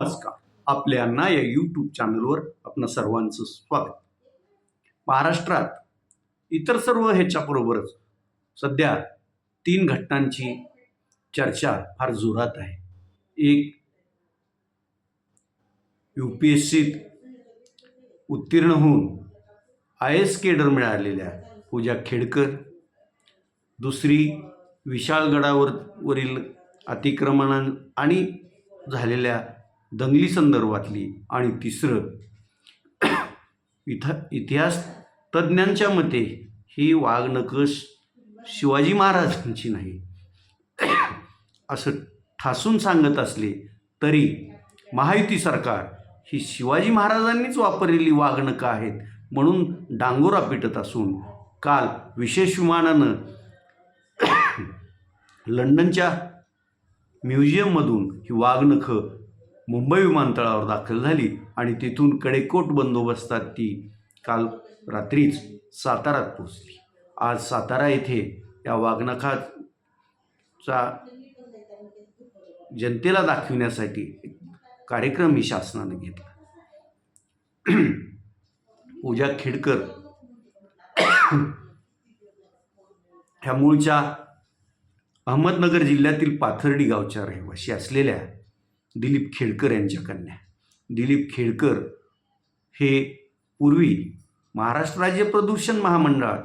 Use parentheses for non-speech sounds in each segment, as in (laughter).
नमस्कार. आपल्या ना या यूट्यूब चॅनलवर आपलं सर्वांचं स्वागत. महाराष्ट्रात इतर सर्व ह्याच्याबरोबरच सध्या तीन घटनांची चर्चा फार जोरात आहे. एक यू पी एस सीत उत्तीर्ण होऊन आय एस केडर मिळालेल्या पूजा खेडकर. दुसरी विशाळगडावर वरील अतिक्रमणा आणि झालेल्या दंगली संदर्भातली आणि तिसरं इथ इतिहास तज्ज्ञांच्या मते ही वाघनकश शिवाजी महाराजांची नाही. असं ठासून सांगत असले तरी महायुती सरकार ही शिवाजी महाराजांनीच वापरलेली वाघनकं आहेत म्हणून डांगोरा पिटत असून काल विशेष विमानानं लंडनच्या म्युझियममधून ही वाघनखं मुंबई विमानतळावर दाखल झाली आणि तिथून कडेकोट बंदोबस्तात ती काल रात्रीच सातारात पोचली आज सातारा येथे या वाघनखाचा जनतेला दाखविण्यासाठी एक कार्यक्रम ही शासनाने घेतला. पूजा खेडकर ह्या मूळच्या अहमदनगर जिल्ह्यातील पाथर्डी गावच्या रहिवाशी असलेल्या दिलीप खेडकर यांच्या कन्या. दिलीप खेडकर हे पूर्वी महाराष्ट्र राज्य प्रदूषण महामंडळात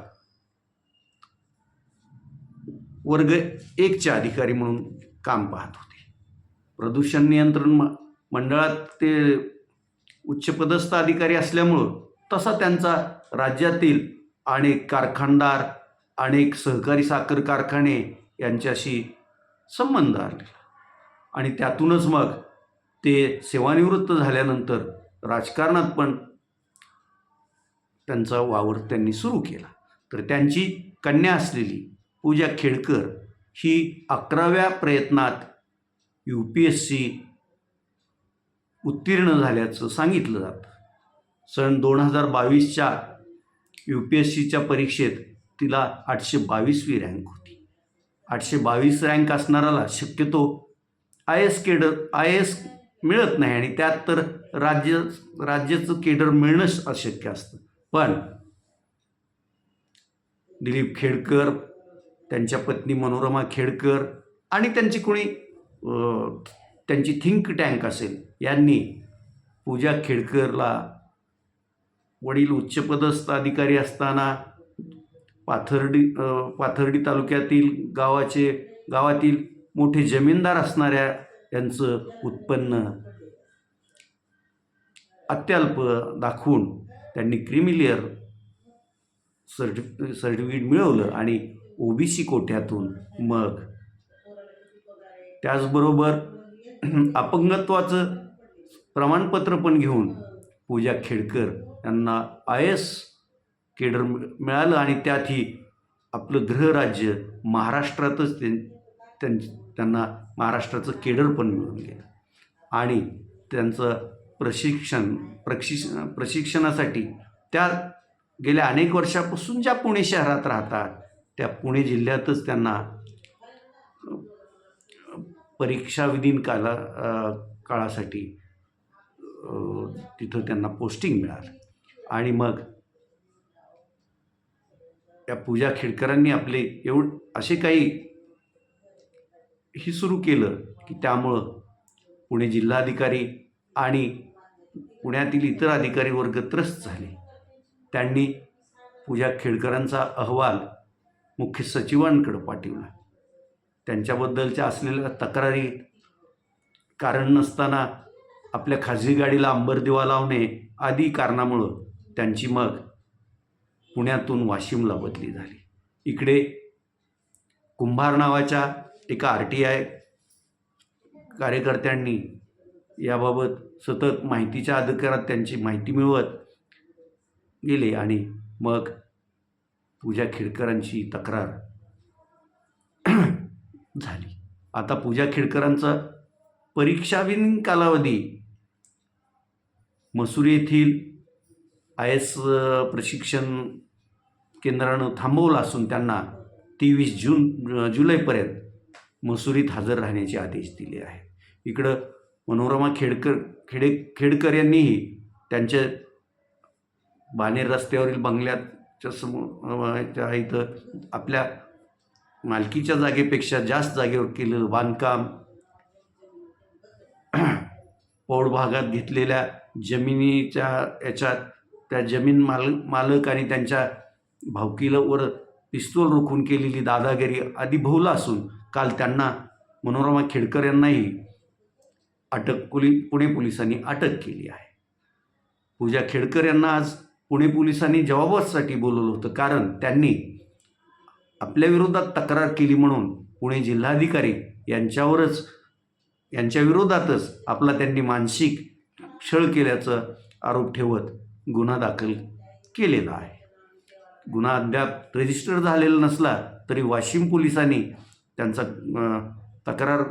वर्ग एकचे अधिकारी म्हणून काम पाहत होते. प्रदूषण नियंत्रण म मंडळात ते उच्चपदस्थ अधिकारी असल्यामुळं तसा त्यांचा राज्यातील अनेक कारखानदार अनेक सहकारी साखर कारखाने यांच्याशी संबंध आलेला आणि त्यातूनच मग ते सेवानिवृत्त झाल्यानंतर राजकारणात पण त्यांचा वावर त्यांनी सुरू केला. तर त्यांची कन्या असलेली पूजा खेडकर ही अकराव्या प्रयत्नात यू पी एस सी उत्तीर्ण झाल्याचं सांगितलं जातं. सन दोन हजार बावीसच्या यू पी एस सीच्या परीक्षेत तिला आठशे बावीसवी रँक होती. आठशे बावीस रँक असणाराला शक्यतो I S cadre I S मिळत नाही आणि त्यात तर राज्य राज्याचं केडर मिळणंच अशक्य असतं. पण दिलीप खेडकर त्यांच्या पत्नी मनोरमा खेडकर आणि त्यांची कोणी त्यांची थिंक टँक असेल यांनी पूजा खेडकरला वडील उच्चपदस्थ अधिकारी असताना पाथर्डी पाथर्डी तालुक्यातील गावाचे गावातील मोठे जमीनदार असणाऱ्या यांचं उत्पन्न अत्यल्प दाखवून त्यांनी क्रिमिलियर सर्टि सर्टिफिकेट मिळवलं आणि ओबीसी कोठ्यातून मग त्याचबरोबर अपंगत्वाचं प्रमाणपत्र पण घेऊन पूजा खेडकर यांना आय एस केडर मिळालं आणि त्यातही आपलं गृहराज्य महाराष्ट्रातच त्यां त्यांना महाराष्ट्राचं केडर पण मिळून गेलं. आणि त्यांचं प्रशिक्षण प्रशिक्ष प्रशिक्षणासाठी त्या गेल्या अनेक वर्षापासून ज्या पुणे शहरात राहतात त्या पुणे जिल्ह्यातच त्यांना परीक्षाविधीन काला काळासाठी तिथं त्यांना पोस्टिंग मिळालं. आणि मग या पूजा खेडकरांनी आपले एवढ असे काही ही सुरू केलं की त्यामुळं पुणे जिल्हाधिकारी आणि पुण्यातील इतर अधिकारी वर्ग त्रस्त झाले. त्यांनी पूजा खेडकरांचा अहवाल मुख्य सचिवांकडे पाठवला. त्यांच्याबद्दलच्या असलेल्या तक्रारी कारण नसताना आपल्या खाजगी गाडीला अंबरदिवा लावणे आदी कारणामुळं त्यांची मग पुण्यातून वाशिमला बदली झाली. इकडे कुंभार नावाच्या एका आर टी आय कार्यकर्त्यांनी याबाबत सतत माहितीच्या अधिकारात त्यांची माहिती मिळवत गेले आणि मग पूजा खेडकरांची तक्रार (clears throat) झाली. आता पूजा खेडकरांचा परीक्षाविन कालावधी मसूर येथील आय एस प्रशिक्षण केंद्रानं थांबवलं असून त्यांना तेवीस जून जुलैपर्यंत मसुरीत हजर राहण्याचे आदेश दिले आहेत. इकडं मनोरमा खेडकर खेडे खेडकर यांनीही त्यांच्या बाणेर रस्त्यावरील बंगल्याच्या समोर त्या इथं आपल्या मालकीच्या जागेपेक्षा जास्त जागेवर केलेलं बांधकाम (clears throat) पौड भागात घेतलेल्या जमिनीच्या याच्यात त्या जमीन माल मालक आणि त्यांच्या भावकीलावर पिस्तूल रोखून केलेली दादागिरी आदी बहुला असून काल त्यांना मनोरमा खेडकर यांनाही अटक पोली पुणे पोलिसांनी अटक केली आहे. पूजा खेडकर यांना आज पुणे पोलिसांनी जबाबासाठी बोलवलं होतं. कारण त्यांनी आपल्या विरोधात तक्रार केली म्हणून पुणे जिल्हाधिकारी यांच्यावरच यांच्या विरोधातच आपला त्यांनी मानसिक छळ केल्याचा आरोप ठेवत गुन्हा दाखल केलेला आहे. गुन्हा अद्याप रजिस्टर झालेला नसला तरी वाशिम पोलिसांनी त्यांचा तक्रार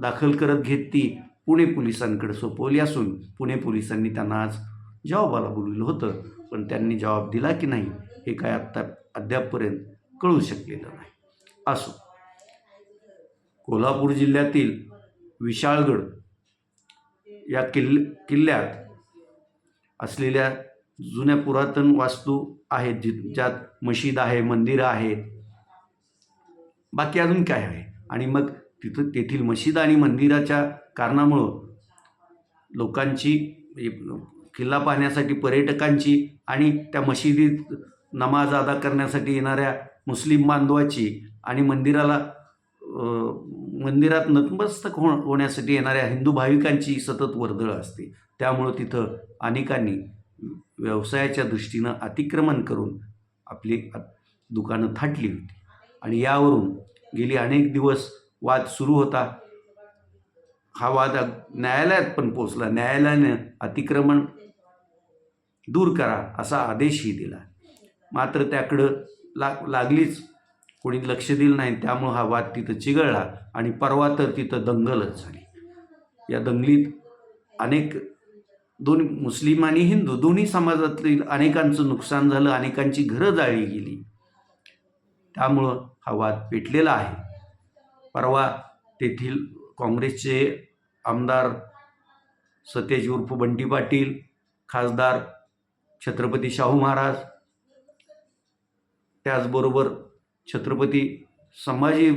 दाखल करत घेत ती पुणे पोलिसांकडे सोपवली असून पुणे पोलिसांनी त्यांना आज जबाबाला बोलवलं होतं पण त्यांनी जबाब दिला की नाही हे काय आत्ता अद्यापपर्यंत कळू शकलेलं नाही. असो कोल्हापूर जिल्ह्यातील विशाळगड या किल्ल किल्ल्यात असलेल्या जुन्या पुरातन वास्तू आहेत जि ज्यात मशीद आहे मंदिरं आहेत बाकी अजून काय आहे? आणि मग तिथं तेथील मशिद आणि मंदिराच्या कारणामुळं लोकांची म्हणजे किल्ला पाहण्यासाठी पर्यटकांची आणि त्या मशिदीत नमाज अदा करण्यासाठी येणाऱ्या मुस्लिम बांधवाची आणि मंदिराला मंदिरात नतमस्तक हो होण्यासाठी येणाऱ्या हिंदू भाविकांची सतत वर्दळ असते. त्यामुळं तिथं अनेकांनी व्यवसायाच्या दृष्टीनं अतिक्रमण करून आपली दुकानं थाटली होती. आणि यावरून गेली अनेक दिवस वाद सुरू होता. हा वाद न्यायालयात पण पोचला न्यायालयानं अतिक्रमण दूर करा असा आदेशही दिला. मात्र त्याकडं लाग लागलीच. कोणी लक्ष दिलं नाही. त्यामुळं हा वाद तिथं चिघळला आणि परवा तर तिथं दंगलच झाली. या दंगलीत अनेक दोन मुस्लिम आणि हिंदू दोन्ही समाजातील अनेकांचं नुकसान झालं. अनेकांची घरं जाळली गेली. त्यामुळं हा वाद पेटलेला आहे. परवा तेथील काँग्रेसचे आमदार सतेज उर्फ बंटी पाटील खासदार छत्रपती शाहू महाराज त्याचबरोबर छत्रपती संभाजी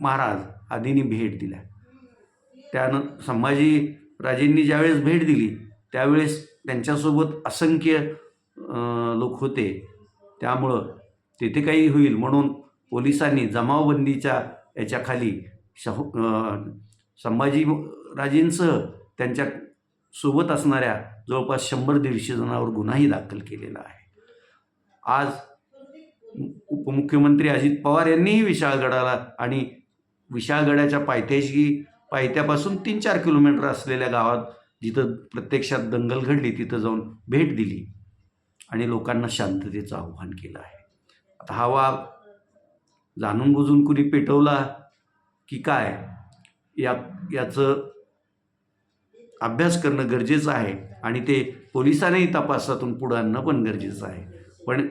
महाराज आदींनी भेट दिल्या. त्यानं संभाजी राजेंनी ज्यावेळेस भेट दिली त्यावेळेस त्यांच्यासोबत असंख्य लोक होते. त्यामुळं तेथे काही होईल म्हणून पोलिसांनी जमावबंदीच्या याच्याखाली शाहू संभाजीराजेंसह संभाजी राजेंसह त्यांच्यासोबत असणाऱ्या जवळपास शंभर दीडशे जणांवर गुन्हाही दाखल केलेला आहे. आज उपमुख्यमंत्री अजित पवार यांनीही विशाळगडाला आणि विशाळगडाच्या पायथ्याशी पायथ्यापासून तीन चार किलोमीटर असलेल्या गावात जिथं प्रत्यक्षात दंगल घडली तिथं जाऊन भेट दिली आणि लोकांना शांततेचं आव्हान केलं आहे. आता हा वाद जाणून बुजून कुणी पेटवला की काय या याचं अभ्यास करणं गरजेचं आहे आणि ते पोलिसांनाही तपासातून पुढं आणणं पण गरजेचं आहे. पण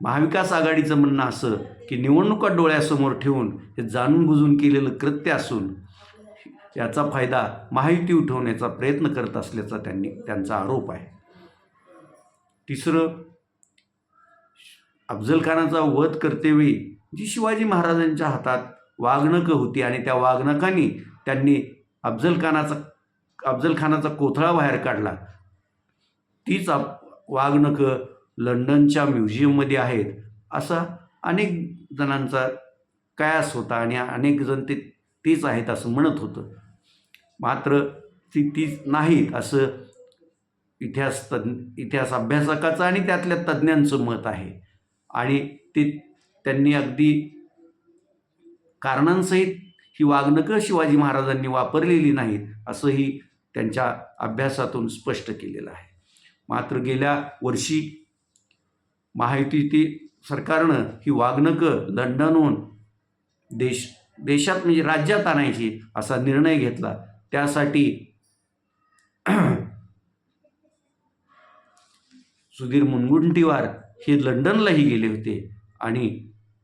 महाविकास आघाडीचं म्हणणं असं की निवडणुका डोळ्यासमोर ठेवून हे जाणून बुजून केलेलं कृत्य असून याचा फायदा महायुती उठवण्याचा प्रयत्न करत असल्याचा त्यांनी त्यांचा आरोप आहे. तिसरं अफजलखानाचा वध करतेवेळी जी शिवाजी महाराजांच्या हातात वाघनकं होती आणि त्या वाघनकांनी त्यांनी अफजलखानाचा अफजलखानाचा कोथळा बाहेर काढला. तीच आप वाघनकं लंडनच्या म्युझियममध्ये आहेत असा अनेक जणांचा कयास होता आणि अनेक जण ते तीच आहेत असं म्हणत होतं. मात्र ती तीच नाहीत असं इतिहास तज्ञ इतिहास अभ्यासकाचं आणि त्यातल्या तज्ज्ञांचं मत आहे. आणि ते त्यांनी अगदी कारणांसहित ही वागणकं शिवाजी महाराजांनी वापरलेली नाहीत असंही त्यांच्या अभ्यासातून स्पष्ट केलेलं आहे. मात्र गेल्या वर्षी माहिती ती सरकारनं ही वागणकं लंडनहून देश देशात म्हणजे राज्यात आणायची असा निर्णय घेतला. त्यासाठी सुधीर मुनगुंटीवार हे लंडनलाही गेले होते. आणि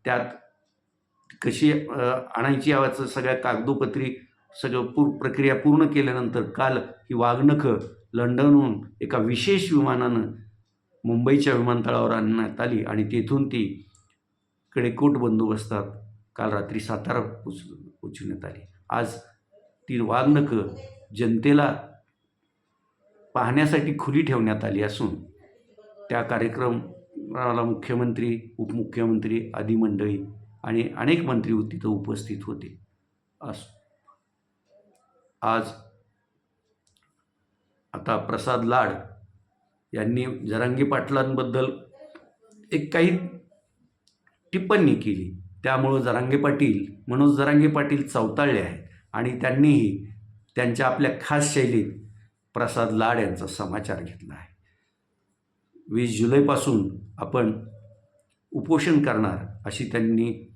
त्यात कशी आणायची याचं सगळ्या कागदोपत्री सगळं पूर प्रक्रिया पूर्ण केल्यानंतर काल ही वाघनखं लंडनहून एका विशेष विमानानं मुंबईच्या विमानतळावर आणण्यात आली आणि तेथून ती कडेकोट बंदोबस्तात काल रात्री सातारा पोच पोचवण्यात आली. आज ती वाघनखं जनतेला पाहण्यासाठी खुली ठेवण्यात आली असून त्या कार्यक्रम कार्यक्रमाला मुख्यमंत्री उपमुख्यमंत्री आदी मंडळी आणि अनेक मंत्री तिथं उपस्थित होते. अस. आज आता प्रसाद लाड यांनी जरांगी पाटलांबद्दल एक काही टिप्पणी केली. त्यामुळं जरांगे पाटील मनोज जरांगे पाटील चवताळले आहेत आणि त्यांनीही त्यांच्या आपल्या खास शैलीत प्रसाद लाड यांचा समाचार घेतला आहे. वीस जुलैपासून आपण उपोषण करणार अशी त्यांनी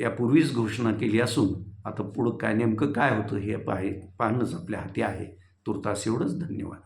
यापूर्वीच घोषणा केली असून आता पुढं काय नेमकं काय होतं हे पाहे पाहणंच आपल्या हाती आहे. तुर्तास एवढंच. धन्यवाद.